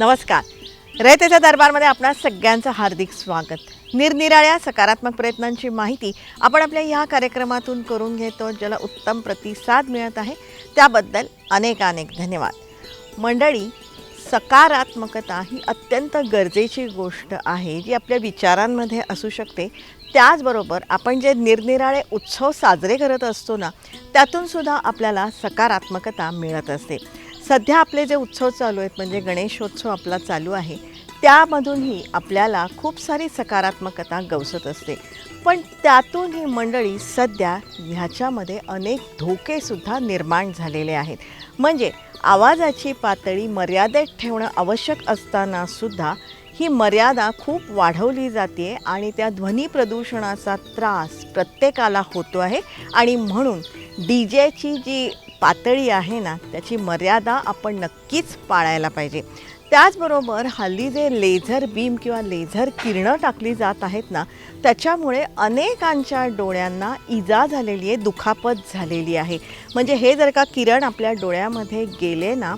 नमस्कार रयतेच्या दरबारमध्ये आपणा सगळ्यांचं हार्दिक स्वागत. निरनिराळ्या सकारात्मक प्रयत्नांची माहिती आपण आपल्या ह्या कार्यक्रमातून करून घेतो. ज्याला उत्तम प्रतिसाद मिळत आहे त्याबद्दल अनेक अनेक धन्यवाद. मंडळी सकारात्मकता ही अत्यंत गरजेची गोष्ट आहे जी आपल्या विचारांमध्ये असू शकते. त्याचबरोबर आपण जे निरनिराळे उत्सव साजरे करत असतो ना त्यातून सुद्धा आपल्याला सकारात्मकता मिळत असते. सध्या आपले जे उत्सव चालू आहेत म्हणजे गणेशोत्सव आपला चालू आहे त्यामधूनही आपल्याला खूप सारी सकारात्मकता गवसत असते. पण त्यातून ही मंडळी सध्या ह्याच्यामध्ये अनेक धोकेसुद्धा निर्माण झालेले आहेत. म्हणजे आवाजाची पातळी मर्यादेत ठेवणं आवश्यक असताना सुद्धा ही मर्यादा खूप वाढवली जाते आणि त्या ध्वनी प्रदूषणाचा त्रास प्रत्येकाला होतो आहे. आणि म्हणून डी जेची जी पातळी आहे ना त्याची मर्यादा आपण नक्कीच पाळायला पाहिजे. त्याचबरोबर हल्ली जे लेझर बीम किंवा लेझर किरणं टाकली जात आहेत ना त्याच्यामुळे अनेकांच्या डोळ्यांना इजा झालेली आहे दुखापत झालेली आहे. म्हणजे हे जर का किरण आपल्या डोळ्यामध्ये गेले ना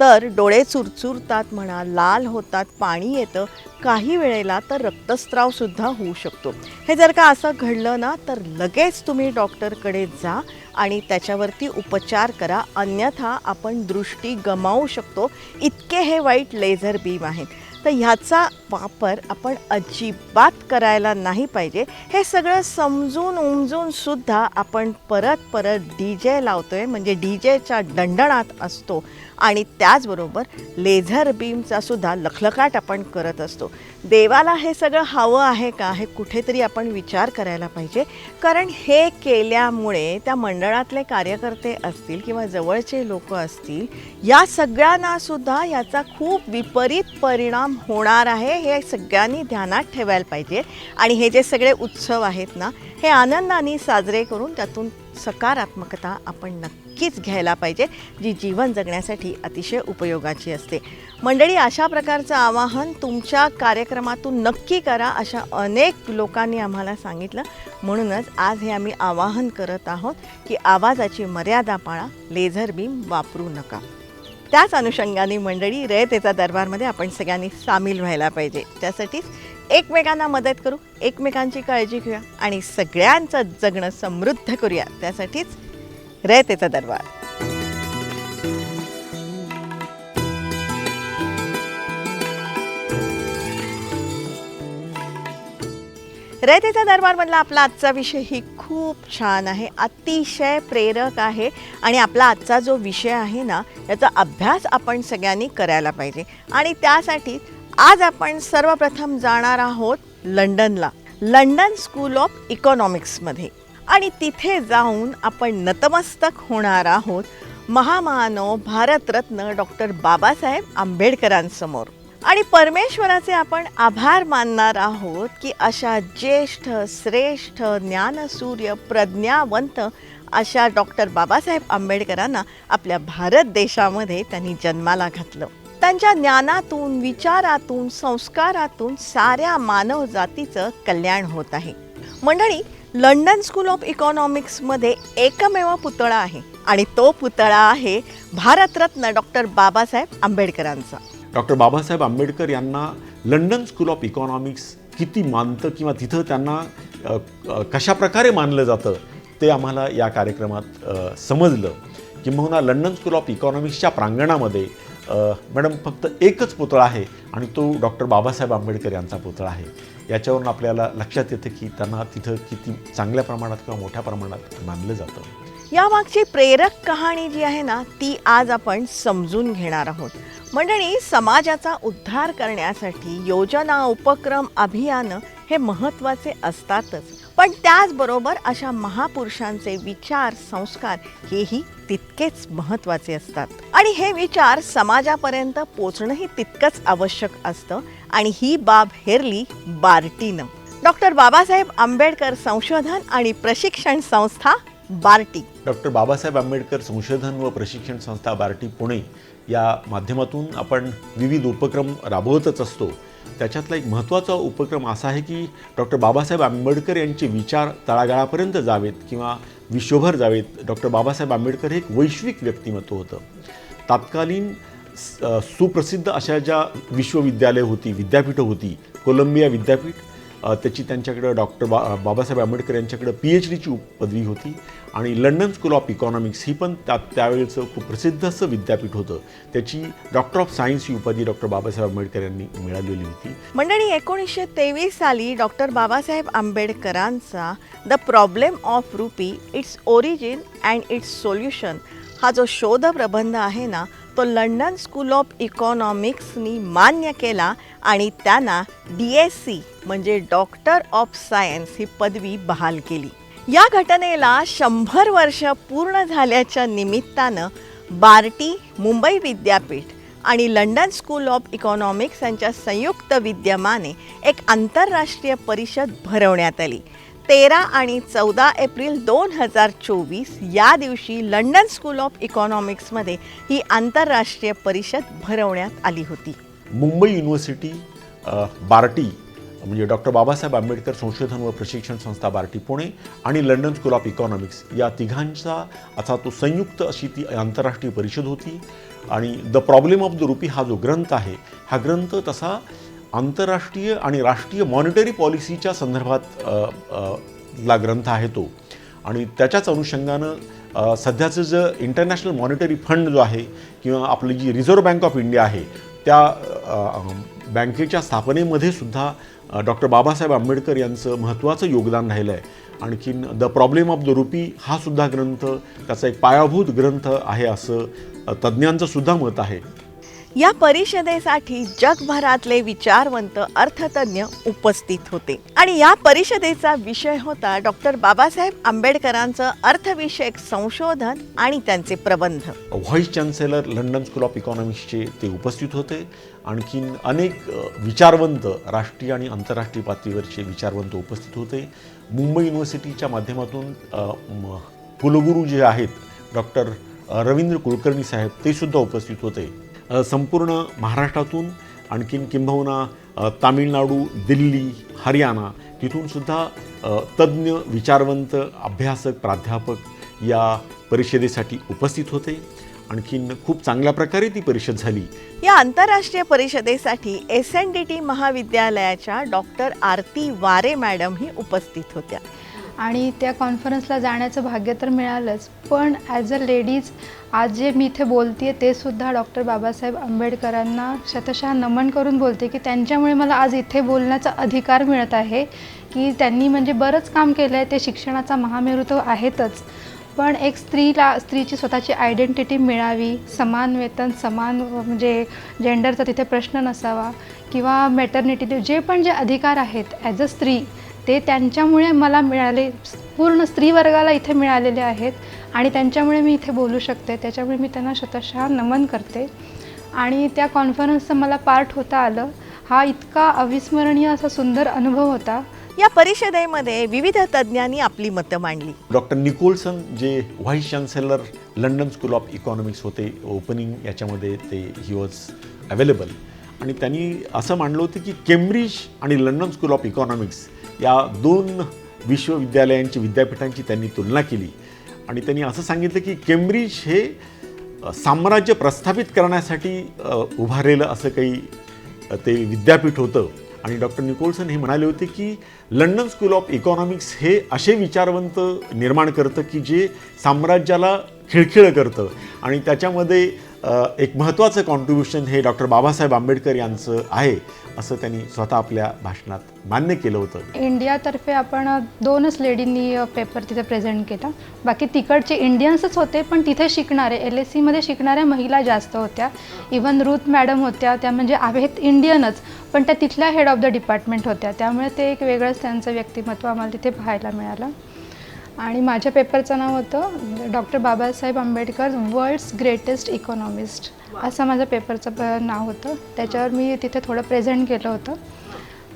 तर डोळे चुरचुरतात म्हणा लाल होतात पाणी येतं काही वेळेला तर रक्तस्रावसुद्धा होऊ शकतो. हे जर का असं घडलं ना तर लगेच तुम्ही डॉक्टरकडे जा आणि त्याच्यावरती उपचार करा. अन्यथा आपण दृष्टी गमावू शकतो. इतके हे वाईट लेझर बीम आहेत. तर ह्याचा वापर आपण अजिबात करायला नाही पाहिजे. हे सगळं समजून उमजून सुद्धा आपण परत परत डी जे लावतो आहे म्हणजे डी जेच्या दंडणात असतो. आणि त्याचबरोबर लेझर बीमचा सुद्धा लखलखाट आपण करत असतो. देवाला हे सगळं हवं आहे का हे कुठेतरी आपण विचार करायला पाहिजे. कारण हे केल्यामुळे त्या मंडळातले कार्यकर्ते असतील किंवा जवळचे लोक असतील या सगळ्यांना सुद्धा याचा खूप विपरीत परिणाम होणार आहे हे सगळ्यांनी ध्यानात ठेवायला पाहिजे. आणि हे जे सगळे उत्सव आहेत ना हे आनंदाने साजरे करून त्यातून सकारात्मकता आपण नक्की नक्कीच घ्यायला पाहिजे जी जीवन जगण्यासाठी अतिशय उपयोगाची असते. मंडळी अशा प्रकारचं आवाहन तुमच्या कार्यक्रमातून नक्की करा अशा अनेक लोकांनी आम्हाला सांगितलं. म्हणूनच आज हे आम्ही आवाहन करत आहोत की आवाजाची मर्यादा पाळा लेझर बीम वापरू नका. त्याच अनुषंगाने मंडळी रयतेचा दरबारमध्ये आपण सगळ्यांनी सामील व्हायला पाहिजे. त्यासाठीच एकमेकांना मदत करू एकमेकांची काळजी घेऊया आणि सगळ्यांचं जगणं समृद्ध करूया. त्यासाठीच रयतेचा दरबार। रयतेचा दरबारमधला आपला आजचा विषय ही खूप छान आहे अतिशय प्रेरक आहे आणि आपला आजचा जो विषय आहे ना याचा अभ्यास आपण सगळ्यांनी करायला पाहिजे. आणि त्यासाठी आज आपण सर्वप्रथम जाणार आहोत लंडनला लंडन स्कूल ऑफ इकॉनॉमिक्समध्ये. आणि तिथे जाऊन आपण नतमस्तक होणार आहोत महामानव भारतरत्न डॉक्टर बाबासाहेब आंबेडकरांसमोर. आणि परमेश्वराचे आपण आभार मानणार आहोत की अशा ज्येष्ठ श्रेष्ठ ज्ञानसूर्य प्रज्ञावंत अशा डॉक्टर बाबासाहेब आंबेडकरांना आपल्या भारत देशामध्ये त्यांनी जन्माला घातलं. त्यांच्या ज्ञानातून विचारातून संस्कारातून साऱ्या मानव जातीचं कल्याण होत आहे. मंडळी लंडन स्कूल ऑफ इकॉनॉमिक्समध्ये एकमेव पुतळा आहे आणि तो पुतळा आहे भारतरत्न डॉक्टर बाबासाहेब आंबेडकरांचा. डॉक्टर बाबासाहेब आंबेडकर यांना लंडन स्कूल ऑफ इकॉनॉमिक्स किती मानतं किंवा तिथं त्यांना कशाप्रकारे कशा प्रकारे मानलं जातं ते आम्हाला या कार्यक्रमात समजलं. किंबहुना लंडन स्कूल ऑफ इकॉनॉमिक्सच्या प्रांगणामध्ये मॅडम फक्त एकच पुतळा आहे आणि तो डॉक्टर बाबासाहेब आंबेडकर यांचा पुतळा आहे. याच्यावरून आपल्याला लक्षात येतं की त्यांना तिथं किती चांगल्या प्रमाणात किंवा मोठ्या प्रमाणात मानलं जातं. यामागची प्रेरक कहाणी जी आहे ना ती आज आपण समजून घेणार आहोत. मंडळी समाजाचा उद्धार करण्यासाठी योजना उपक्रम अभियानं हे महत्त्वाचे असतातच. पण त्याचबरोबर अशा महापुरुषांचे विचार संस्कार हेही तितकेच महत्त्वाचे असतात. आणि हे विचार समाजापर्यंत पोचणंही तितकंच आवश्यक असतं आणि ही बाब हेरली बार्टीनं. डॉक्टर बाबासाहेब आंबेडकर संशोधन आणि प्रशिक्षण संस्था बार्टी. डॉक्टर बाबासाहेब आंबेडकर संशोधन व प्रशिक्षण संस्था बार्टी पुणे या माध्यमातून आपण विविध उपक्रम राबवतच असतो. त्याच्यातला एक महत्त्वाचा उपक्रम असा आहे की डॉक्टर बाबासाहेब आंबेडकर यांचे विचार तळागाळापर्यंत जावेत किंवा विश्वभर जावेत. डॉक्टर बाबासाहेब आंबेडकर हे एक वैश्विक व्यक्तिमत्व होतं. तात्कालीन सुप्रसिद्ध अशा ज्या विश्वविद्यालय होती विद्यापीठं होती कोलंबिया विद्यापीठ त्याची त्यांच्याकडं डॉक्टर बा बाबासाहेब आंबेडकर यांच्याकडं पी एच डीची पदवी होती. आणि लंडन स्कूल ऑफ इकॉनॉमिक्स ही पण त्या त्यावेळेचं खूप प्रसिद्ध असं विद्यापीठ होतं. त्याची डॉक्टर ऑफ सायन्स ही उपाधी डॉक्टर बाबासाहेब आंबेडकर यांनी मिळालेली होती. मंडळी एकोणीसशे तेवीस साली डॉक्टर बाबासाहेब आंबेडकरांचा the problem of rupee its origin and its solution हा जो शोध प्रबंध आहे ना तो लंडन स्कूल ऑफ इकॉनॉमिक्सनी मान्य केला आणि त्यांना डी एस सी म्हणजे डॉक्टर ऑफ सायन्स ही पदवी बहाल केली. या घटनेला शंभर वर्ष पूर्ण झाल्याच्या निमित्तानं बार्टी मुंबई विद्यापीठ आणि लंडन स्कूल ऑफ इकॉनॉमिक्स यांच्या संयुक्त विद्यमाने एक आंतरराष्ट्रीय परिषद भरवण्यात आली. तेरा आणि चौदा एप्रिल दोन हजार चोवीस या दिवशी लंडन स्कूल ऑफ इकॉनॉमिक्समध्ये ही आंतरराष्ट्रीय परिषद भरवण्यात आली होती. मुंबई युनिव्हर्सिटी बार्टी म्हणजे डॉक्टर बाबासाहेब आंबेडकर संशोधन व प्रशिक्षण संस्था बार्टी पुणे आणि लंडन स्कूल ऑफ इकॉनॉमिक्स या तिघांचा असा तो संयुक्त अशी ती आंतरराष्ट्रीय परिषद होती. आणि the problem of the rupee हा जो ग्रंथ आहे हा ग्रंथ तसा आंतरराष्ट्रीय आणि राष्ट्रीय मॉनिटरी पॉलिसीच्या संदर्भात ला ग्रंथ आहे तो. आणि त्याच्याच अनुषंगानं सध्याचं जे इंटरनॅशनल मॉनिटरी फंड जो आहे किंवा आपली जी रिझर्व्ह बँक ऑफ इंडिया आहे त्या बँकेच्या स्थापनेमध्ये सुद्धा डॉक्टर बाबासाहेब आंबेडकर यांचं महत्त्वाचं योगदान राहिलं आहे आणखीन the problem of the rupee हा सुद्धा ग्रंथ त्याचा एक पायाभूत ग्रंथ आहे असं अ, तज्ज्ञांचं सुद्धा मत आहे. या परिषदेसाठी जगभरातले विचारवंत अर्थतज्ञ उपस्थित होते. आणि या परिषदेचा विषय होता डॉक्टर बाबासाहेब आंबेडकरांचं अर्थविषयक संशोधन आणि त्यांचे प्रबंध. Vice chancellor London school of इकॉनॉमिक्सचे ते उपस्थित होते. आणखीन अनेक विचारवंत राष्ट्रीय आणि आंतरराष्ट्रीय पातळीवरचे विचारवंत उपस्थित होते. मुंबई युनिव्हर्सिटीच्या माध्यमातून कुलगुरू जे आहेत डॉक्टर रवींद्र कुलकर्णी साहेब ते सुद्धा उपस्थित होते. संपूर्ण महाराष्ट्रातून आणखीन किंबहुना तामिळनाडू दिल्ली हरियाणा तिथूनसुद्धा तज्ज्ञ विचारवंत अभ्यासक प्राध्यापक या परिषदेसाठी उपस्थित होते. आणखीन खूप चांगल्या प्रकारे ती परिषद झाली. या आंतरराष्ट्रीय परिषदेसाठी एस एन डी टी महाविद्यालयाच्या डॉक्टर आरती वारे मॅडम ही उपस्थित होत्या. आणि त्या कॉन्फरन्सला जाण्याचं भाग्य तर मिळालंच. पण ॲज अ लेडीज आज जे मी इथे बोलते ते सुद्धा डॉक्टर बाबासाहेब आंबेडकरांना शतशः नमन करून बोलते की त्यांच्यामुळे मला आज इथे बोलण्याचा अधिकार मिळत आहे की त्यांनी म्हणजे बरंच काम केलं आहे ते शिक्षणाचा महामेरू तो आहेतच. पण एक स्त्रीला स्त्रीची स्वतःची आयडेंटिटी मिळावी समान वेतन समान म्हणजे जेंडरचा तिथे प्रश्न नसावा किंवा मॅटर्निटी जे पण जे अधिकार आहेत ॲज अ स्त्री ते त्यांच्यामुळे मला मिळाले पूर्ण स्त्री वर्गाला इथे मिळालेले आहेत आणि त्यांच्यामुळे मी इथे बोलू शकते. त्याच्यामुळे मी त्यांना शतशः नमन करते. आणि त्या कॉन्फरन्सचं मला पार्ट होता आलं. हा इतका अविस्मरणीय असा सुंदर अनुभव होता. या परिषदेमध्ये विविध तज्ज्ञांनी आपली मतं मांडली. डॉक्टर निकोलसन जे vice chancellor London school of economics होते ओपनिंग याच्यामध्ये ते ही वॉज अवेलेबल आणि त्यांनी असं मांडलं होतं की केम्ब्रिज आणि लंडन स्कूल ऑफ इकॉनॉमिक्स या दोन विश्वविद्यालयांची विद्यापीठांची त्यांनी तुलना केली. आणि त्यांनी असं सांगितलं की केम्ब्रिज हे साम्राज्य प्रस्थापित करण्यासाठी उभारलेलं असं काही ते विद्यापीठ होतं. आणि डॉक्टर निकोलसन हे म्हणाले होते की लंडन स्कूल ऑफ इकॉनॉमिक्स हे असे विचारवंत निर्माण करतं की जे साम्राज्याला खिळखिळं करतं. आणि त्याच्यामध्ये एक महत्त्वाचं कॉन्ट्रीब्युशन हे डॉक्टर बाबासाहेब आंबेडकर यांचं आहे असं त्यांनी स्वतः आपल्या भाषणात मान्य केलं होतं. इंडियातर्फे आपण दोनच लेडींनी पेपर तिथे प्रेझेंट केला. बाकी तिकडचे इंडियन्सच होते पण तिथे शिकणारे एल एस सीमध्ये शिकणाऱ्या महिला जास्त होत्या. इवन रुथ मॅडम होत्या त्या म्हणजे आहेत इंडियनच पण त्या तिथल्या हेड ऑफ द डिपार्टमेंट होत्या. त्यामुळे ते एक वेगळंच त्यांचं व्यक्तिमत्व आम्हाला तिथे पाहायला मिळालं. आणि माझ्या पेपरचं नाव होतं doctor Babasaheb Ambedkar world's greatest economist. असं माझं पेपरचं प- नाव होतं. त्याच्यावर मी तिथे थोडं प्रेझेंट केलं होतं.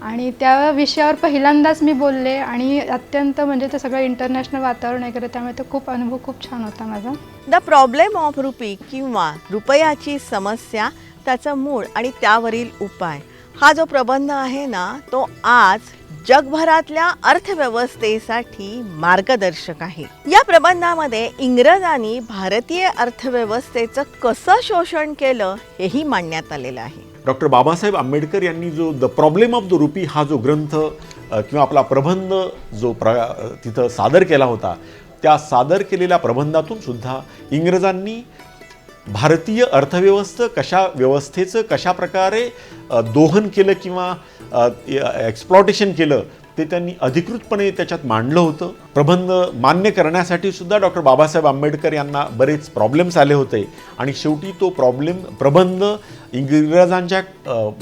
आणि त्या विषयावर पहिल्यांदाच मी बोलले आणि अत्यंत म्हणजे ते सगळं इंटरनॅशनल वातावरण वगैरे त्यामुळे तो खूप अनुभव खूप छान होता माझा. द प्रॉब्लेम ऑफ रुपी किंवा रुपयाची समस्या त्याचं मूळ आणि त्यावरील उपाय. हा जो प्रबंध आहे ना तो आज जगभरातल्या अर्थव्यवस्थेसाठी मार्गदर्शक आहे. या प्रबंधामध्ये इंग्रजांनी भारतीय अर्थव्यवस्थेचं कसं शोषण केलं हेही मांडण्यात आलेलं आहे. डॉक्टर बाबासाहेब आंबेडकर यांनी जो the problem of the rupee हा जो ग्रंथ किंवा आपला प्रबंध जो प्र तिथं सादर केला होता त्या सादर केलेल्या प्रबंधातून सुद्धा इंग्रजांनी भारतीय अर्थव्यवस्था कशा व्यवस्थेचं कशा प्रकारे दोहन केलं किंवा एक्सप्लॉटेशन केलं ते त्यांनी अधिकृतपणे त्याच्यात मांडलं होतं. प्रबंध मान्य करण्यासाठी सुद्धा डॉक्टर बाबासाहेब आंबेडकर यांना बरेच प्रॉब्लेम्स आले होते. आणि शेवटी तो प्रॉब्लेम प्रबंध इंग्रजांच्या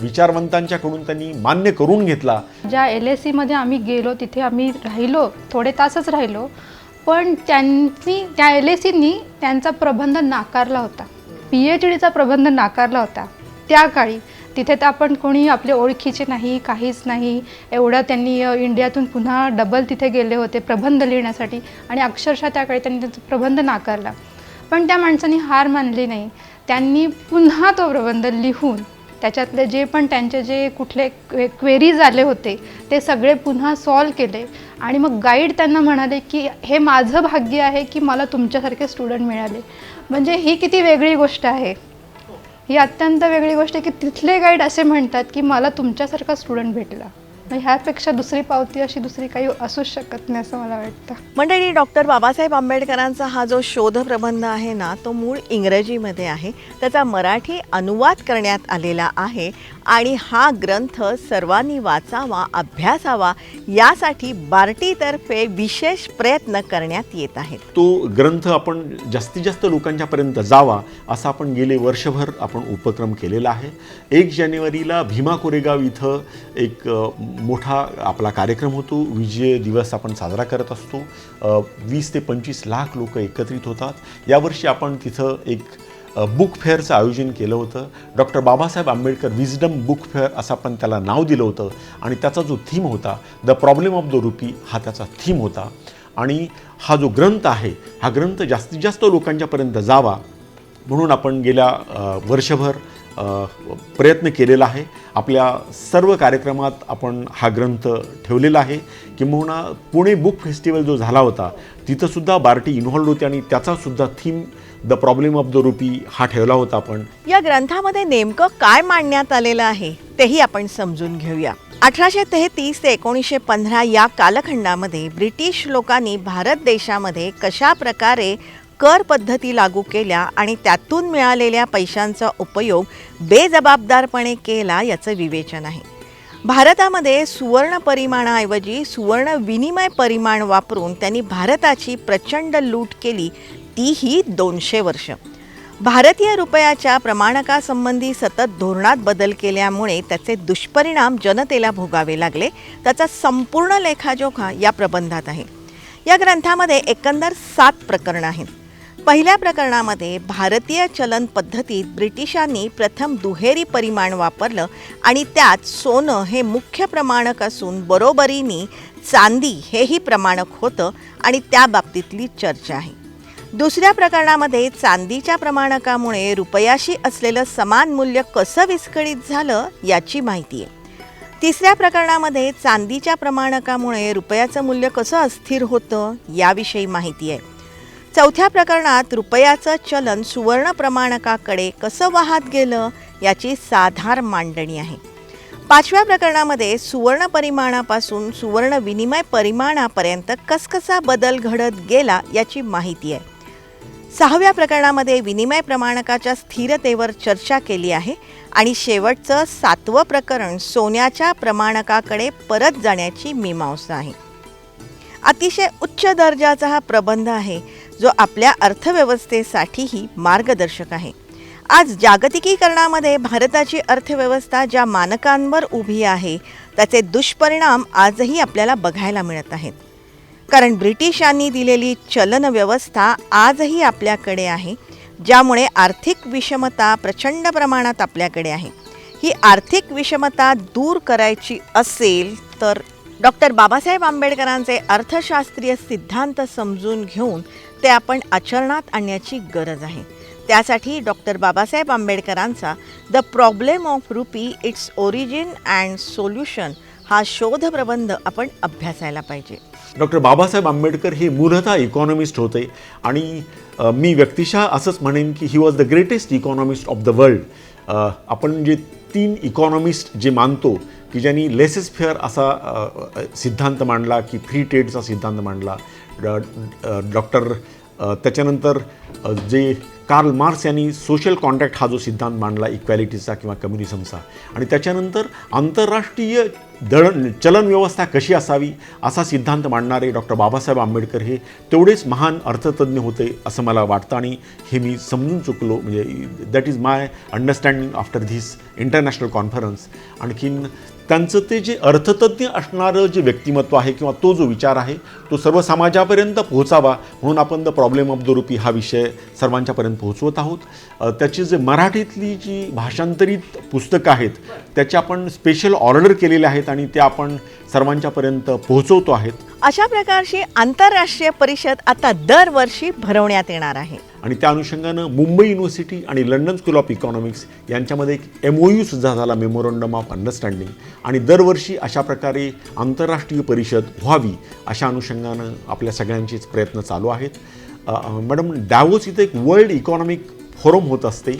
विचारवंतांच्याकडून त्यांनी मान्य करून घेतला. ज्या एल एस सीमध्ये आम्ही गेलो तिथे आम्ही राहिलो थोडे तासच राहिलो. पण त्यांनी त्या एल एस सीनी त्यांचा प्रबंध नाकारला होता. पी एच डीचा प्रबंध नाकारला होता. त्या काळी तिथे तर आपण कोणी आपले ओळखीचे नाही काहीच नाही. एवढं त्यांनी इंडियातून पुन्हा डबल तिथे गेले होते प्रबंध लिहिण्यासाठी आणि अक्षरशः त्या काळी त्यांनी त्यांचा प्रबंध नाकारला. पण त्या माणसांनी हार मानली नाही. त्यांनी पुन्हा तो प्रबंध लिहून त्याच्यातले जे पण त्यांचे जे कुठले क्वे क्वेरीज आले होते ते सगळे पुन्हा सॉल्व केले. आणि मग गाईड त्यांना म्हणाले की हे माझं भाग्य आहे की मला तुमच्यासारखे स्टुडंट मिळाले. म्हणजे ही किती वेगळी गोष्ट आहे. ही अत्यंत वेगळी गोष्ट आहे की तिथले गाईड असे म्हणतात की मला तुमच्यासारखा स्टुडंट भेटला. मग ह्यापेक्षा दुसरी पावती अशी दुसरी काही असूच शकत नाही असं मला वाटतं. मंडळी डॉक्टर बाबासाहेब आंबेडकरांचा हा जो शोध प्रबंध आहे ना तो मूळ इंग्रजीमध्ये आहे. त्याचा मराठी अनुवाद करण्यात आलेला आहे आणि हा ग्रंथ सर्वांनी वाचावा अभ्यासावा यासाठी बार्टीतर्फे विशेष प्रयत्न करण्यात येत आहेत. तो ग्रंथ आपण जास्तीत जास्त लोकांच्यापर्यंत जावा असा आपण गेले वर्षभर आपण उपक्रम केलेला आहे. एक जानेवारीला भीमा कोरेगाव इथं एक मोठा आपला कार्यक्रम होतो. विजय दिवस आपण साजरा करत असतो. वीस ते पंचवीस लाख लोक एकत्रित होतात. यावर्षी आपण तिथं एक बुक फेअरचं आयोजन केलं होतं. Doctor Babasaheb Ambedkar wisdom book fair असं आपण त्याला नाव दिलं होतं. आणि त्याचा जो थीम होता the problem of the rupee हा त्याचा थीम होता. आणि हा जो ग्रंथ आहे हा ग्रंथ जास्तीत जास्त लोकांच्यापर्यंत जावा म्हणून आपण गेल्या वर्षभर प्रयत्न केलेला आहे. आपल्या सर्व कार्यक्रमात आपण हा ग्रंथ ठेवलेला आहे. किंबहुना पुणे बुक फेस्टिवल जो झाला होता तिथंसुद्धा बार्टी इन्व्हॉल्ड होती आणि त्याचासुद्धा theme the problem of the rupee हा ठेवला होता आपण. या ग्रंथामध्ये नेमकं काय मांडण्यात आलेलं आहे तेही आपण समजून घेऊया. अठराशे तेहतीस ते एकोणीसशे पंधरा या कालखंडामध्ये ब्रिटिश लोकांनी भारत देशामध्ये कशा प्रकारे कर पद्धती लागू केल्या आणि त्यातून मिळालेल्या पैशांचा उपयोग बेजबाबदारपणे केला याचं विवेचन आहे. भारतामध्ये सुवर्ण परिमाणाऐवजी सुवर्ण विनिमय परिमाण वापरून त्यांनी भारताची प्रचंड लूट केली तीही दोनशे वर्ष. भारतीय रुपयाच्या प्रमाणकासंबंधी सतत धोरणात बदल केल्यामुळे त्याचे दुष्परिणाम जनतेला भोगावे लागले त्याचा संपूर्ण लेखाजोखा या प्रबंधात आहे. या ग्रंथामध्ये एकंदर सात प्रकरणं आहेत. पहिल्या प्रकरणामध्ये भारतीय चलन पद्धतीत ब्रिटिशांनी प्रथम दुहेरी परिमाण वापरलं आणि त्यात सोनं हे मुख्य प्रमाणक असून बरोबरीने चांदी हेही प्रमाणक होतं आणि त्या बाबतीतली चर्चा आहे. दुसऱ्या प्रकरणामध्ये चांदीच्या प्रमाणकामुळे रुपयाशी असलेलं समान मूल्य कसं विस्कळीत झालं याची माहिती आहे. तिसऱ्या प्रकरणामध्ये चांदीच्या प्रमाणकामुळे रुपयाचं मूल्य कसं अस्थिर होतं याविषयी माहिती आहे. चौथ्या प्रकरणात रुपयाचं चलन सुवर्ण प्रमाणकाकडे कसं वाहत गेलं याची साधार मांडणी आहे. पाचव्या प्रकरणामध्ये सुवर्ण परिमाणापासून सुवर्ण विनिमय परिमाणापर्यंत कसकसा बदल घडत गेला याची माहिती आहे. सहाव्या प्रकरणामध्ये विनिमय प्रमाणकाच्या स्थिरतेवर चर्चा केली आहे आणि शेवटचं सातवं प्रकरण सोन्याच्या प्रमाणकाकडे परत जाण्याची मीमांसा आहे. अतिशय उच्च दर्जाचा हा प्रबंध आहे. जो आपल्या अर्थव्यवस्थेसाठीही मार्गदर्शक आहे. आज जागतिकीकरणामध्ये भारताची अर्थव्यवस्था ज्या मानकांवर उभी आहे त्याचे दुष्परिणाम आजही आपल्याला बघायला मिळत आहेत. कारण ब्रिटिशांनी दिलेली चलन व्यवस्था आजही आपल्याकडे आहे ज्यामुळे आर्थिक विषमता प्रचंड प्रमाणात आपल्याकडे आहे. ही आर्थिक विषमता दूर करायची असेल तर डॉक्टर बाबासाहेब आंबेडकरांचे अर्थशास्त्रीय सिद्धांत समजून घेऊन ते आपण आचरणात आणण्याची गरज आहे. त्यासाठी डॉक्टर बाबासाहेब आंबेडकरांचा the problem of rupee its origin and solution हा शोधप्रबंध आपण अभ्यासायला पाहिजे. डॉक्टर बाबासाहेब आंबेडकर हे मूलतः इकॉनॉमिस्ट होते आणि मी व्यक्तिशः असंच म्हणेन की he was the greatest economist of the world आपण जे तीन इकॉनॉमिस्ट जे मानतो की ज्यांनी लेसेस फेअर असा सिद्धांत मांडला की फ्री ट्रेडचा सिद्धांत मांडला ड- डॉक्टर त्याच्यानंतर जे कार्ल मार्क्स यांनी सोशल कॉन्ट्रॅक्ट हा जो सिद्धांत मांडला इक्वॅलिटीचा किंवा कम्युनिझमचा आणि त्याच्यानंतर आंतरराष्ट्रीय दळण चलन व्यवस्था कशी असावी असा सिद्धांत मांडणारे डॉक्टर बाबासाहेब आंबेडकर हे तेवढेच महान अर्थतज्ञ होते असं मला वाटतं आणि हे मी समजून चुकलो म्हणजे that is my understanding after this international conference आणखीन त्यांचं ते जे अर्थतज्ञ असणारं जे व्यक्तिमत्व आहे किंवा तो जो विचार आहे तो सर्व समाजापर्यंत पोहोचावा म्हणून आपण the problem of the rupee हा विषय सर्वांच्यापर्यंत पोहोचवत आहोत. त्याची जे मराठीतली जी भाषांतरित पुस्तकं आहेत त्याचे आपण स्पेशल ऑर्डर केलेले आहेत आणि ते आपण सर्वांच्यापर्यंत पोहोचवतो आहेत. अशा प्रकारची आंतरराष्ट्रीय परिषद आता दरवर्षी भरवण्यात येणार आहे. आणि त्या अनुषंगानं मुंबई युनिव्हर्सिटी आणि लंडन स्कूल ऑफ इकॉनॉमिक्स यांच्यामध्ये एक एम ओ सुद्धा झाला मेमोरंडम ऑफ अंडरस्टँडिंग आणि दरवर्षी अशा प्रकारे आंतरराष्ट्रीय परिषद व्हावी अशा अनुषंगानं आपल्या सगळ्यांचेच प्रयत्न चालू आहेत. मॅडम डॅवोस इथं एक वर्ल्ड इकॉनॉमिक फोरम होत असते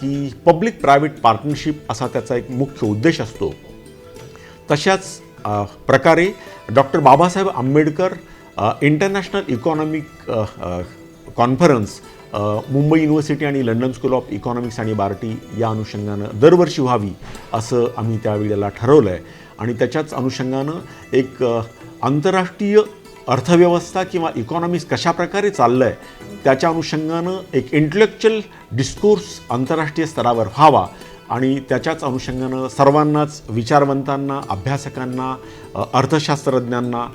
की पब्लिक प्रायव्हेट पार्टनरशिप असा त्याचा एक मुख्य उद्देश असतो. तशाच प्रकारे doctor Babasaheb Ambedkar international economic conference Mumbai university आणि लंडन स्कूल ऑफ इकॉनॉमिक्स आणि बार्टी या अनुषंगानं दरवर्षी व्हावी असं आम्ही त्यावेळेला ठरवलं आहे आणि त्याच्याच अनुषंगानं एक आंतरराष्ट्रीय अर्थव्यवस्था किंवा इकॉनॉमिक्स कशा प्रकारे चाललं आहे त्याच्या अनुषंगानं एक इंटलेक्च्युअल डिस्कोर्स आंतरराष्ट्रीय स्तरावर व्हावा आणि त्याच्याच अनुषंगानं सर्वांनाच विचारवंतांना अभ्यासकांना अर्थशास्त्रज्ञांना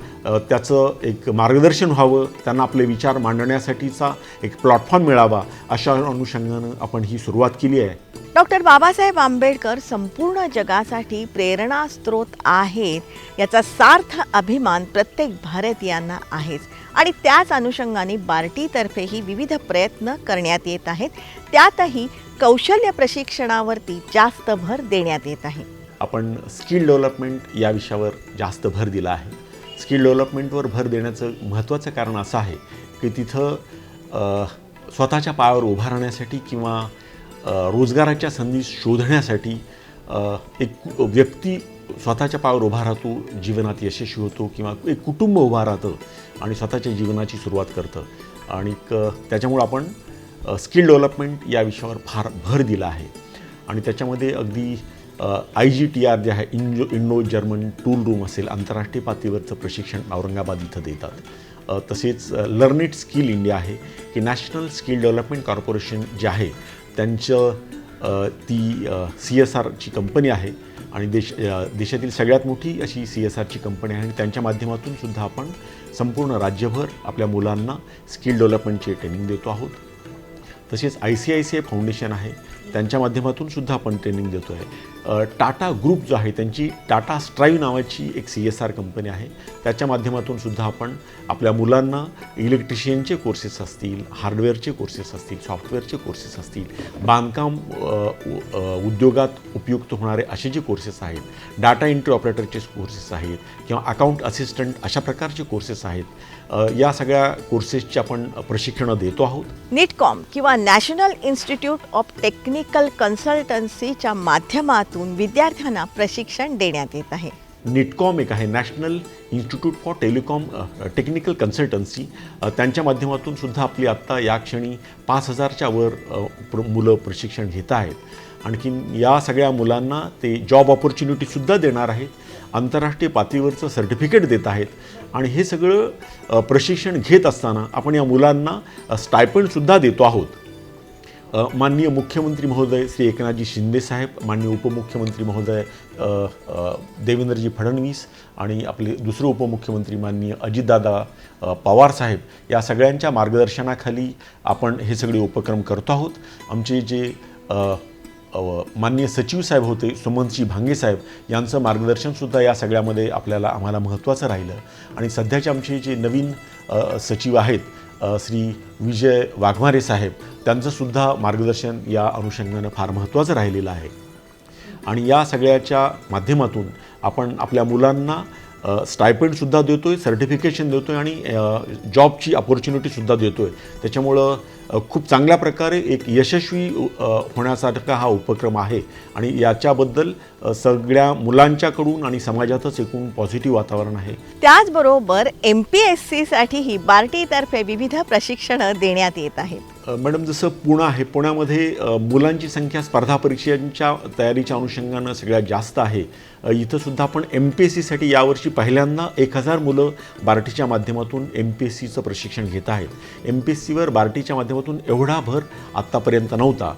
त्याचं एक मार्गदर्शन व्हावं त्यांना आपले विचार मांडण्यासाठीचा एक प्लॅटफॉर्म मिळावा अशा अनुषंगानं आपण ही सुरुवात केली आहे. डॉक्टर बाबासाहेब आंबेडकर संपूर्ण जगासाठी प्रेरणा स्रोत आहेत याचा सार्थ अभिमान प्रत्येक भारतीयांना आहेच. आणि त्याच अनुषंगाने बार्टीतर्फेही विविध प्रयत्न करण्यात येत आहेत. त्यातही कौशल्य प्रशिक्षणावरती जास्त भर देण्यात येत आहे. आपण स्किल डेव्हलपमेंट या विषयावर जास्त भर दिला आहे. स्किल डेव्हलपमेंटवर भर देण्याचं महत्त्वाचं कारण असं आहे की तिथं स्वतःच्या पायावर उभा राहण्यासाठी किंवा रोजगाराच्या संधी शोधण्यासाठी एक व्यक्ती स्वतःच्या पायावर उभा राहतो जीवनात यशस्वी होतो किंवा एक कुटुंब उभा राहतं आणि स्वतःच्या जीवनाची सुरुवात करतं. आणि क त्याच्यामुळं आपण स्किल डेव्हलपमेंट या विषयावर फार भर दिला आहे. आणि त्याच्यामध्ये अगदी आय जी टी आर जे आहे इंजो इंडो जर्मन टूल रूम असेल आंतरराष्ट्रीय पातळीवरचं प्रशिक्षण औरंगाबाद इथं देतात. तसेच लर्निट स्किल इंडिया आहे की नॅशनल स्किल डेव्हलपमेंट कॉर्पोरेशन जे आहे त्यांचं ती सी एस आरची कंपनी आहे. आणि देश देशातील सगळ्यात मोठी अशी सी एस आरची कंपनी आहे. आणि त्यांच्या माध्यमातून सुद्धा आपण संपूर्ण राज्यभर आपल्या मुलांना स्किल डेव्हलपमेंटचे ट्रेनिंग देतो आहोत. तसेच I C I C I foundation आहे. त्यांच्या माध्यमातून सुद्धा आपण ट्रेनिंग देतो आहे टाटा ग्रुप जो आहे त्यांची टाटा स्ट्राईव्ह नावाची एक सी एस आर कंपनी आहे. त्याच्या माध्यमातून सुद्धा आपण आपल्या मुलांना इलेक्ट्रिशियनचे कोर्सेस असतील हार्डवेअरचे कोर्सेस असतील सॉफ्टवेअरचे कोर्सेस असतील बांधकाम उद्योगात उपयुक्त होणारे असे जे कोर्सेस आहेत डाटा एंट्री ऑपरेटरचे कोर्सेस आहेत किंवा अकाउंट असिस्टंट अशा प्रकारचे कोर्सेस आहेत या सगळ्या कोर्सेसची आपण प्रशिक्षणं देतो आहोत. नीटकॉम किंवा नॅशनल इन्स्टिट्यूट ऑफ टेक्निकल कन्सल्टन्सीच्या माध्यमात माध्यमातून विद्यार्थ्यांना प्रशिक्षण देण्यात येत आहे. निटकॉम एक आहे. National institute for telecom technical consultancy. त्यांच्या माध्यमातून सुद्धा आपली आत्ता या क्षणी पाच हजारच्या वर प्र मुलं प्रशिक्षण घेत आहेत. आणखीन या सगळ्या मुलांना ते जॉब ऑपॉर्च्युनिटीसुद्धा देणार आहेत. आंतरराष्ट्रीय पातळीवरचं सर्टिफिकेट देत आहेत. आणि हे सगळं प्रशिक्षण घेत असताना आपण या मुलांना स्टायपंडसुद्धा देतो आहोत. माननीय मुख्यमंत्री महोदय श्री एकनाथजी शिंदेसाहेब माननीय उपमुख्यमंत्री महोदय देवेंद्रजी फडणवीस आणि आपले दुसरे उपमुख्यमंत्री माननीय अजितदादा पवारसाहेब या सगळ्यांच्या मार्गदर्शनाखाली आपण हे सगळे उपक्रम करतो आहोत. आमचे जे माननीय सचिव साहेब होते सुमंतजी भांगेसाहेब यांचं मार्गदर्शनसुद्धा या सगळ्यामध्ये आपल्याला आम्हाला महत्त्वाचं राहिलं. आणि सध्याचे आमचे जे नवीन सचिव आहेत श्री विजय वाघमारे साहेब त्यांचंसुद्धा मार्गदर्शन या अनुषंगानं फार महत्त्वाचं राहिलेलं आहे. आणि या सगळ्याच्या माध्यमातून आपण आपल्या मुलांना स्टायपेंडसुद्धा देतो आहे सर्टिफिकेशन देतो आहे आणि जॉबची अपॉर्च्युनिटीसुद्धा देतो आहे त्याच्यामुळं खूप चांगल्या प्रकारे एक यशस्वी होण्यासारखा हा उपक्रम आहे. आणि याच्याबद्दल सगळ्या मुलांच्याकडून आणि समाजातच एकूण पॉझिटिव्ह वातावरण आहे. त्याचबरोबर एम पी एस सीसाठीही बार्टीतर्फे विविध प्रशिक्षणं देण्यात येत आहेत. मॅडम जसं पुणं आहे पुण्यामध्ये मुलांची संख्या स्पर्धा परीक्षांच्या तयारीच्या अनुषंगानं सगळ्यात जास्त आहे. इथंसुद्धा आपण एम पी एस सीसाठी यावर्षी पहिल्यांदा एक हजार मुलं बार्टीच्या माध्यमातून एम पी एस सीचं प्रशिक्षण घेत आहेत. एम पी एस सीवर बार्टीच्या माध्यमातून एवढा भर आत्तापर्यंत नव्हता.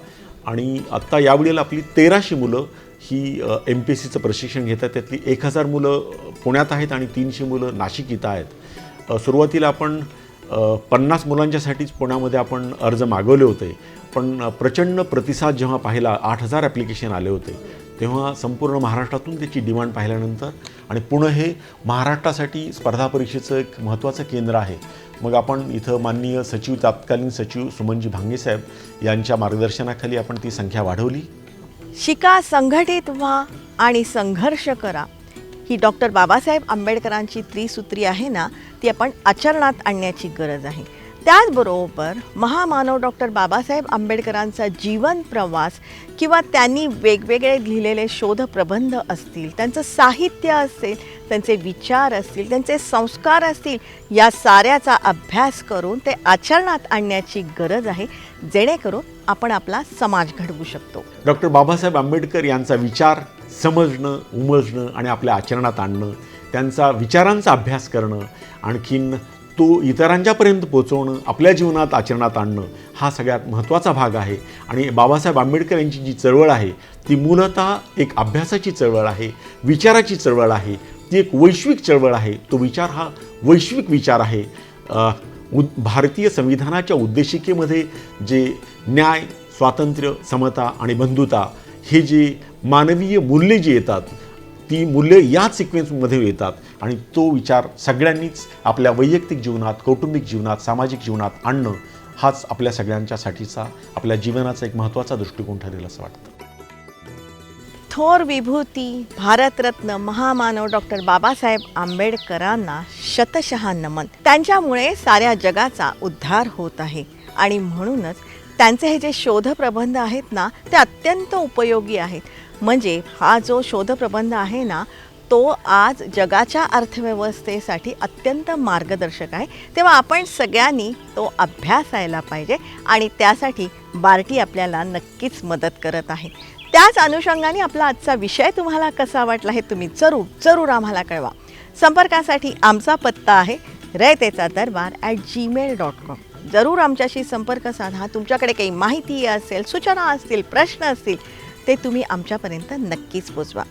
आणि आत्ता यावेळेला आपली तेराशे मुलं ही एम पी एस सीचं प्रशिक्षण घेतात त्यातली एक हजार मुलं पुण्यात आहेत आणि तीनशे मुलं नाशिक इथं आहेत. सुरुवातीला आपण पन्नास मुलांच्यासाठीच पुण्यामध्ये आपण अर्ज मागवले होते. पण प्रचंड प्रतिसाद जेव्हा पाहिला आठ हजार ॲप्लिकेशन आले होते तेव्हा संपूर्ण महाराष्ट्रातून त्याची डिमांड पाहिल्यानंतर आणि पुणे हे महाराष्ट्रासाठी स्पर्धा परीक्षेचं एक महत्त्वाचं केंद्र आहे. मग आपण इथं माननीय सचिव तत्कालीन सचिव सुमनजी भांगेसाहेब यांच्या मार्गदर्शनाखाली आपण ती संख्या वाढवली. शिका संघटित व्हा आणि संघर्ष करा. ही डॉक्टर बाबासाहेब आंबेडकरांची त्रिसूत्री आहे ना ती आपण आचरणात आणण्याची गरज आहे. त्याचबरोबर महामानव डॉक्टर बाबासाहेब आंबेडकरांचा जीवन प्रवास किंवा त्यांनी वेगवेगळे लिहिलेले शोधप्रबंध असतील त्यांचं साहित्य असेल त्यांचे विचार असतील त्यांचे संस्कार असतील या साऱ्याचा अभ्यास करून ते आचरणात आणण्याची गरज आहे जेणेकरून आपण आपला समाज घडवू शकतो. डॉक्टर बाबासाहेब आंबेडकर यांचा विचार समजणं उमजणं आणि आपल्या आचरणात आणणं त्यांचा विचारांचा अभ्यास करणं आणखीन तो इतरांच्यापर्यंत पोचवणं आपल्या जीवनात आचरणात आणणं हा सगळ्यात महत्त्वाचा भाग आहे. आणि बाबासाहेब आंबेडकर यांची जी चळवळ आहे ती मूलतः एक अभ्यासाची चळवळ आहे विचाराची चळवळ आहे ती एक वैश्विक चळवळ आहे. तो विचार हा वैश्विक विचार आहे. उद भारतीय संविधानाच्या उद्देशिकेमध्ये जे न्याय स्वातंत्र्य समता आणि बंधुता हे जी मानवीय मूल्ये जी येतात ती मूल्य याच सिक्वेन्समध्ये येतात आणि तो विचार सगळ्यांनीच आपल्या वैयक्तिक जीवनात कौटुंबिक जीवनात सामाजिक जीवनात आणणं हाच आपल्या सगळ्यांच्यासाठीचा आपल्या जीवनाचा एक महत्त्वाचा दृष्टिकोन ठरेल असं वाटतं. थोर विभूती भारतरत्न महामानव डॉक्टर बाबासाहेब आंबेडकरांना शतशहा नमन त्यांच्यामुळे साऱ्या जगाचा उद्धार होत आहे आणि म्हणूनच त्यांचे हे जे शोधप्रबंध आहेत ना ते अत्यंत उपयोगी आहेत. म्हणजे हा जो शोधप्रबंध आहे ना तो आज जगाच्या अर्थव्यवस्थेसाठी अत्यंत मार्गदर्शक आहे. तेव्हा आपण सगळ्यांनी तो अभ्यासायला पाहिजे आणि त्यासाठी बार्टी आपल्याला नक्कीच मदत करत आहे. त्याच अनुषंगाने आपला आजचा विषय तुम्हाला कसा वाटला हे तुम्ही जरूर जरूर आम्हाला कळवा. संपर्कासाठी आमचा पत्ता आहे रयतेचा दरबार ॲट जीमेल डॉट कॉम जरूर आमच्याशी संपर्क साधा. तुमच्याकडे काही माहिती असेल सूचना असतील प्रश्न असतील ते तुम्ही आमच्यापर्यंत नक्कीच पोचवा.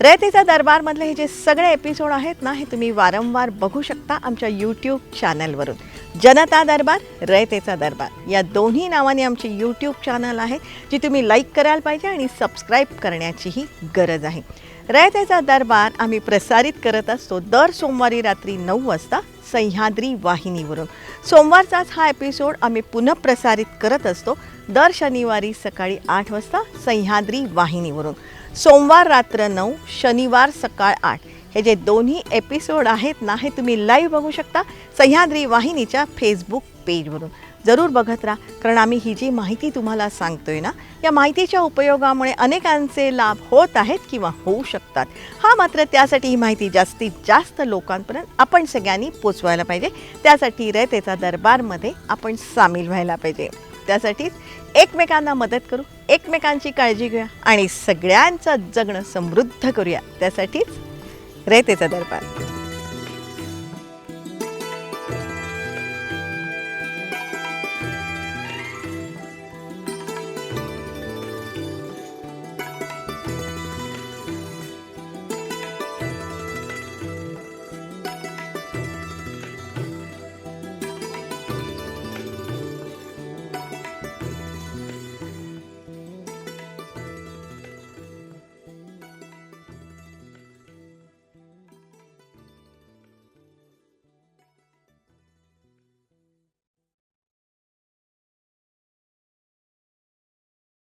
रयतेचा दरबारमधले हे जे सगळे एपिसोड आहेत ना हे तुम्ही वारंवार बघू शकता आमच्या यूट्यूब चॅनलवरून जनता दरबार रयतेचा दरबार. या दोन्ही नावाने आमचे यूट्यूब चॅनल आहे जी तुम्ही लाईक करायला पाहिजे आणि सबस्क्राईब करण्याचीही गरज आहे. रयतेचा दरबार आम्ही प्रसारित करत असतो दर सोमवारी रात्री नऊ वाजता सह्याद्री वाहिनीवरून. सोमवारचाच हा एपिसोड आम्ही पुनःप्रसारित करत असतो दर शनिवारी सकाळी आठ वाजता सह्याद्री वाहिनीवरून. सोमवार रात्र नऊ शनिवार सकाळ आठ. हे जे दोन्ही एपिसोड आहेत ना हे तुम्ही लाईव्ह बघू शकता सह्याद्री वाहिनीच्या फेसबुक पेजवरून जरूर बघत राहा. कारण आम्ही ही जी माहिती तुम्हाला सांगतोय ना या माहितीच्या उपयोगामुळे अनेकांचे लाभ होत आहेत किंवा होऊ शकतात. हा मात्र त्यासाठी ही माहिती जास्तीत जास्त लोकांपर्यंत आपण सगळ्यांनी पोचवायला पाहिजे. त्यासाठी रयतेचा दरबारमध्ये आपण सामील व्हायला पाहिजे. त्यासाठीच एकमेकांना मदत करू एकमेकांची काळजी घेऊया आणि सगळ्यांचं जगणं समृद्ध करूया. त्यासाठीच रयतेचा दरबार.